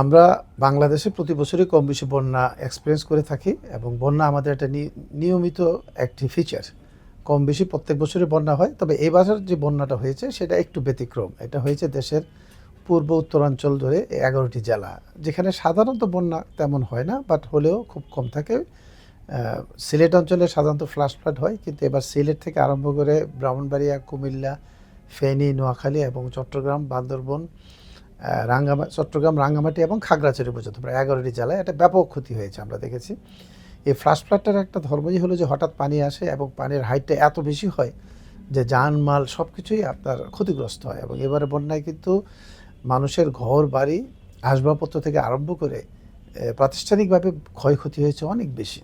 আমরা বাংলাদেশে প্রতি বছরই কম বেশি বন্যা এক্সপিরিয়েন্স করে থাকি এবং বন্যা আমাদের একটা নিয়মিত একটি ফিচার কম বেশি প্রত্যেক বছরই বন্যা হয়, তবে এবার যে বন্যাটা হয়েছে সেটা একটু ব্যতিক্রম। এটা হয়েছে দেশের পূর্ব উত্তরাঞ্চল ধরে এগারোটি জেলা, যেখানে সাধারণত বন্যা তেমন হয় না বাট হলেও খুব কম থাকে। সিলেট অঞ্চলে সাধারণত ফ্লাশ ফ্লাড হয়, কিন্তু এবার সিলেট থেকে আরম্ভ করে ব্রাহ্মণবাড়িয়া, কুমিল্লা, ফেনী, নোয়াখালী এবং চট্টগ্রাম, বান্দরবন রাঙ্গামা চট্টগ্রাম, রাঙ্গামাটি এবং খাগড়াছড়ি পর্যন্ত প্রায় এগারোটি জেলায় একটা ব্যাপক ক্ষতি হয়েছে আমরা দেখেছি। এই ফ্লাশ ফ্লাডটার একটা ধর্মই হলো যে হঠাৎ পানি আসে এবং পানির হাইটটা এত বেশি হয় যে যানমাল সব কিছুই আপনার ক্ষতিগ্রস্ত হয় এবং এবারে বন্যায় কিন্তু মানুষের ঘর, বাড়ি, আসবাবপত্র থেকে আরম্ভ করে প্রাতিষ্ঠানিকভাবে ক্ষয়ক্ষতি হয়েছে অনেক বেশি।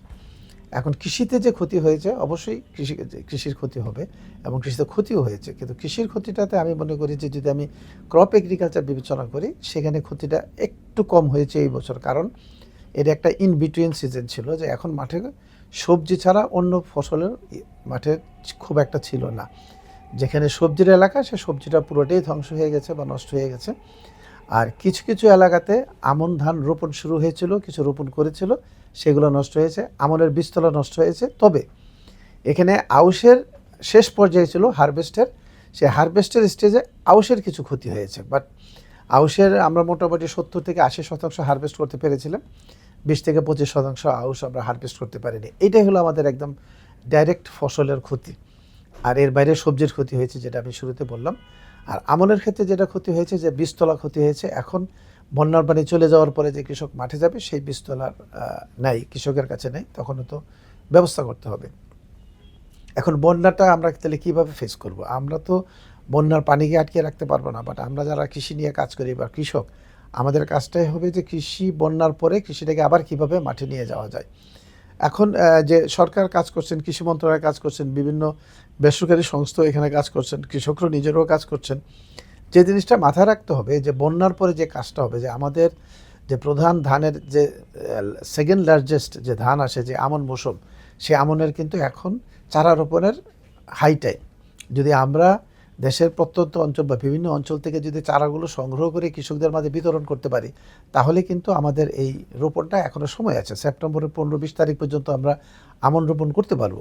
এখন কৃষিতে যে ক্ষতি হয়েছে, অবশ্যই কৃষি কৃষির ক্ষতি হবে এবং কৃষিতে ক্ষতিও হয়েছে। কিন্তু কৃষির ক্ষতিটাতে আমি মনে করি যে, যদি আমি ক্রপ এগ্রিকালচার বিবেচনা করি, সেখানে ক্ষতিটা একটু কম হয়েছে এই বছর। কারণ এটা একটা ইন বিটুইন সিজন ছিল যে, এখন মাঠে সবজি ছাড়া অন্য ফসলের মাঠে খুব একটা ছিল না। যেখানে সবজির এলাকা, সে সবজিটা পুরোটাই ধ্বংস হয়ে গেছে বা নষ্ট হয়ে গেছে। আর কিছু কিছু এলাকাতে আমন ধান রোপণ শুরু হয়েছিল, কিছু রোপণ করেছিল, সেগুলো নষ্ট হয়েছে আমনের বীজতলা নষ্ট হয়েছে। তবে এখানে আউশের শেষ পর্যায়ে ছিল হারভেস্টের। সে হারভেস্টের স্টেজে আউশের কিছু ক্ষতি হয়েছে বাট আউশের আমরা মোটামুটি সত্তর থেকে আশি শতাংশ হারভেস্ট করতে পেরেছিলাম। বিশ থেকে পঁচিশ শতাংশ আউশ আমরা হারভেস্ট করতে পারিনি। এটাই হলো আমাদের একদম ডাইরেক্ট ফসলের ক্ষতি। আর এর বাইরে সবজির ক্ষতি হয়েছে, যেটা আমি শুরুতে বললাম। আর আমনের ক্ষেত্রে যেটা ক্ষতি হয়েছে যে বীজতলা ক্ষতি হয়েছে এখন বন্যার পানি চলে যাওয়ার পরে যে কৃষক মাঠে যাবে সেই বীজতলার আহ, নাই কৃষকের কাছে নেই তখনও তো ব্যবস্থা করতে হবে। এখন বন্যাটা আমরা তাহলে কীভাবে ফেস করব? আমরা তো বন্যার পানিকে আটকে রাখতে পারব না বাট আমরা যারা কৃষি নিয়ে কাজ করি বা কৃষক আমাদের কাজটাই হবে যে কৃষি বন্যার পরে কৃষিটাকে আবার কীভাবে মাঠে নিয়ে যাওয়া যায়। এখন যে সরকার কাজ করছেন, কৃষি মন্ত্রণালয় কাজ করছেন, বিভিন্ন বেসরকারি সংস্থা এখানে কাজ করছেন, কৃষকরা নিজেরাও কাজ করছেন, যে জিনিসটা মাথায় রাখতে হবে, যে বন্যার পরে যে কাজটা হবে, যে আমাদের যে প্রধান ধানের যে সেকেন্ড লার্জেস্ট যে ধান আসে, যে আমন মৌসুম, সে আমনের কিন্তু এখন চারা রোপণের হাই টাইম যদি আমরা দেশের প্রত্যন্ত অঞ্চল বা বিভিন্ন অঞ্চল থেকে যদি চারাগুলো সংগ্রহ করে কৃষকদের মাঝে বিতরণ করতে পারি, তাহলে কিন্তু আমাদের এই রোপণটা এখনও সময় আছে। সেপ্টেম্বরের পনেরো বিশ তারিখ পর্যন্ত আমরা আমন রোপণ করতে পারব।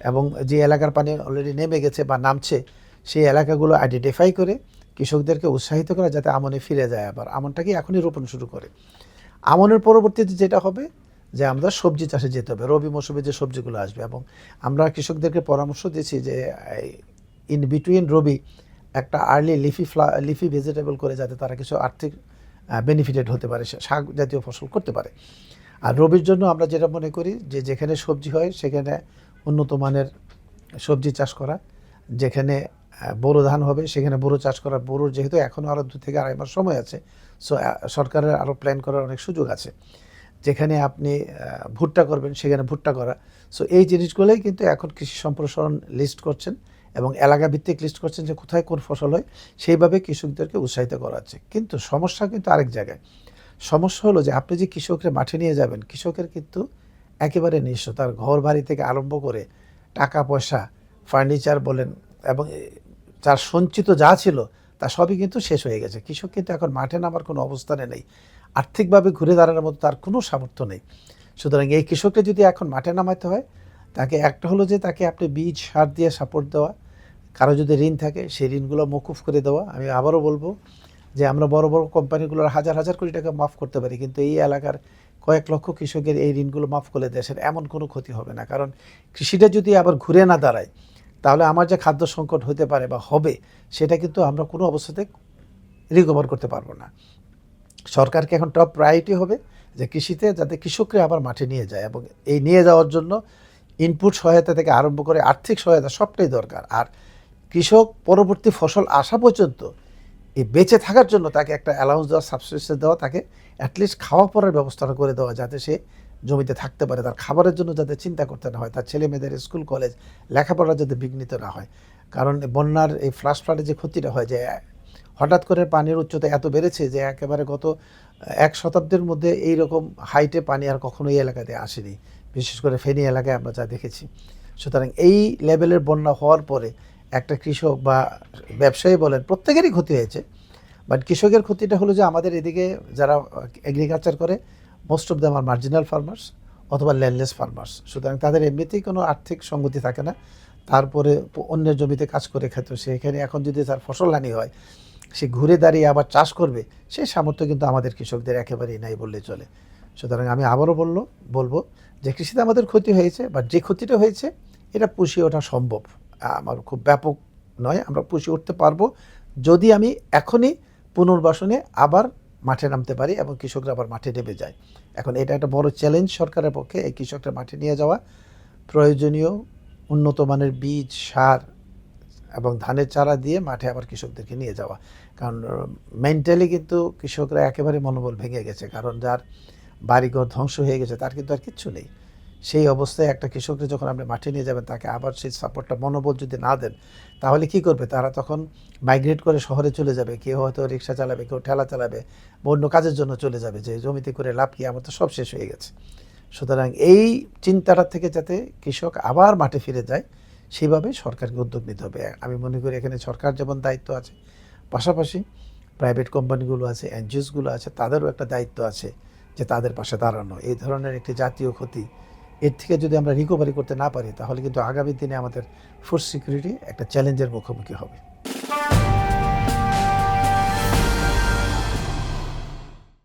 এবং যে এলাকার পানি অলরেডি নেমে গেছে বা নামছে, সেই এলাকাগুলো আইডেন্টিফাই করে কৃষকদেরকে উৎসাহিত করা যাতে আমনে ফিরে যায় আবার। আমনটাকে এখনই রোপণ শুরু করে। আমনের পরবর্তীতে যেটা হবে যে আমরা সবজি চাষে যেতে হবে। রবি মৌসুমে যে সবজিগুলো আসবে এবং আমরা কৃষকদেরকে পরামর্শ দিয়েছি যে ইন বিটুইন রবি একটা আর্লি লিফি ফ্লা লিফি ভেজিটেবল করে যাতে তারা কিছু আর্থিক বেনিফিটেড হতে পারে শাক জাতীয় ফসল করতে পারে। আর রবির জন্য আমরা যেটা মনে করি যে যেখানে সবজি হয় সেখানে উন্নত মানের সবজি চাষ করা, যেখানে বোরো ধান হবে সেখানে বোরো চাষ করা বোরোর যেহেতু এখনও আরও দু থেকে আড়াই মাস সময় আছে সো সরকারের আরও প্ল্যান করার অনেক সুযোগ আছে। যেখানে আপনি ভুট্টা করবেন সেখানে ভুট্টা করা। সো এই জিনিসগুলোই কিন্তু এখন কৃষি সম্প্রসারণ লিস্ট করছেন। এবং এলাকা ভিত্তিক লিস্ট করছেন যে কোথায় কোন ফসল হয়, সেইভাবে কৃষকদেরকে উৎসাহিত করা হচ্ছে কিন্তু সমস্যা কিন্তু আরেক জায়গায়। সমস্যা হলো যে আপনি যে কৃষককে মাঠে নিয়ে যাবেন, কৃষকের কিন্তু একেবারে নিঃস্ব তার ঘর বাড়ি থেকে আরম্ভ করে টাকা, পয়সা ফার্নিচার বলেন এবং তার সঞ্চিত যা ছিল, তা সবই কিন্তু শেষ হয়ে গেছে। কৃষক কিন্তু এখন মাঠে নামার কোনো অবস্থানে নেই। আর্থিকভাবে ঘুরে দাঁড়ানোর মতো তার কোনো সামর্থ্য নেই। সুতরাং এই কৃষককে যদি এখন মাঠে নামাতে হয়, তাকে একটা হলো যে তাকে আপনি বীজ, সার দিয়ে সাপোর্ট দেওয়া কারও যদি ঋণ থাকে, সেই ঋণগুলো মকুফ করে দেওয়া। আমি আবারও বলব যে আমরা বড় বড় কোম্পানিগুলোর হাজার হাজার কোটি টাকা মাফ করতে পারি, কিন্তু এই এলাকার কয়েক লক্ষ কৃষকের এই ঋণগুলো মাফ করলে দেশের এমন কোনো ক্ষতি হবে না। কারণ কৃষিটা যদি আবার ঘুরে না দাঁড়ায়, তাহলে আমার যে খাদ্য সংকট হতে পারে বা হবে, সেটা কিন্তু আমরা কোনো অবস্থাতে রিকভার করতে পারব না। সরকারকে এখন টপ প্রায়োরিটি হবে যে কৃষিতে যাতে কৃষকরা আবার মাঠে নিয়ে যায় এবং এই নিয়ে যাওয়ার জন্য ইনপুট সহায়তা থেকে আরম্ভ করে আর্থিক সহায়তা সবটাই দরকার। আর কৃষক পরবর্তী ফসল আসা পর্যন্ত এই বেঁচে থাকার জন্য তাকে একটা অ্যালাউন্স দেওয়া সাবসিডিস দেওয়া, তাকে অ্যাটলিস্ট খাওয়া পড়ার ব্যবস্থাটা করে দেওয়া যাতে সে জমিতে থাকতে পারে। তার খাবারের জন্য যাতে চিন্তা করতে না হয়, তার ছেলে মেয়েদের স্কুল কলেজ লেখাপড়া যাতে বিঘ্নিত না হয়। কারণ বন্যার এই ফ্লাশ ফ্লাডে যে ক্ষতিটা হয়, যে হঠাৎ করে পানির উচ্চতা এত বেড়েছে যে একেবারে গত এক শতাব্দীর মধ্যে এই রকম হাইটে পানি আর কখনো এই এলাকাতে আসেনি। বিশেষ করে ফেনী এলাকায় আমরা যা দেখেছি। সুতরাং এই লেভেলের বন্যা হওয়ার পরে একটা কৃষক বা ব্যবসায়ী বলেন, প্রত্যেকেরই ক্ষতি হয়েছে। বাট কৃষকের ক্ষতিটা হলো যে আমাদের এদিকে যারা এগ্রিকালচার করে most of them R marginal farmers অথবা ল্যান্ডলেস ফার্মার্স সুতরাং তাদের এমনিতেই কোনো আর্থিক সঙ্গতি থাকে না। তারপরে অন্যের জমিতে কাজ করে খেত, সেখানে এখন যদি তার ফসল হানি হয়, সে ঘুরে দাঁড়িয়ে আবার চাষ করবে সেই সামর্থ্য কিন্তু আমাদের কৃষকদের একেবারেই নাই বললে চলে। সুতরাং আমি আবারও বলল, বলব যে কৃষিতে আমাদের ক্ষতি হয়েছে বা যে ক্ষতিটা হয়েছে, এটা পুষিয়ে ওঠা সম্ভব। আমার খুব ব্যাপক নয়, আমরা পুষিয়ে উঠতে পারব। যদি আমি এখনই পুনর্বাসনে আবার মাঠে নামতে পারি এবং কৃষকরা আবার মাঠে নেমে যায়। এখন এটা একটা বড় চ্যালেঞ্জ সরকারের পক্ষে, এই কৃষকরা মাঠে নিয়ে যাওয়া। প্রয়োজনীয় উন্নত মানের বীজ, সার এবং ধানের চারা দিয়ে মাঠে আবার কৃষকদেরকে নিয়ে যাওয়া। কারণ মেন্টালি কিন্তু কৃষকরা একেবারে মনোবল ভেঙে গেছে। কারণ যার বাড়িঘর ধ্বংস হয়ে গেছে, তার কিন্তু আর কিচ্ছু নেই। সেই অবস্থায় একটা কৃষককে যখন আপনি মাঠে নিয়ে যাবেন, তাকে আবার সেই সাপোর্টটা মনোবল যদি না দেন, তাহলে কি করবে? তারা তখন মাইগ্রেট করে শহরে চলে যাবে। কেউ হয়তো রিক্সা চালাবে, কেউ ঠেলা চালাবে অন্য কাজের জন্য চলে যাবে, যে জমিতে করে লাভ কি, আমার তো সব শেষ হয়ে গেছে। সুতরাং এই চিন্তাটা থেকে যাতে কৃষক আবার মাঠে ফিরে যায়, সেভাবে সরকারকে উদ্যোগ নিতে হবে। আমি মনে করি এখানে সরকার যেমন দায়িত্ব আছে, পাশাপাশি প্রাইভেট কোম্পানিগুলো আছে এনজিওসগুলো আছে, তাদেরও একটা দায়িত্ব আছে যে তাদের পাশে দাঁড়ানো। এই ধরনের একটি জাতীয় ক্ষতি এর থেকে যদি আমরা রিকভারি করতে না পারি, তাহলে কিন্তু আগামী দিনে আমাদের ফুড সিকিউরিটি একটা চ্যালেঞ্জের মুখোমুখি হবে।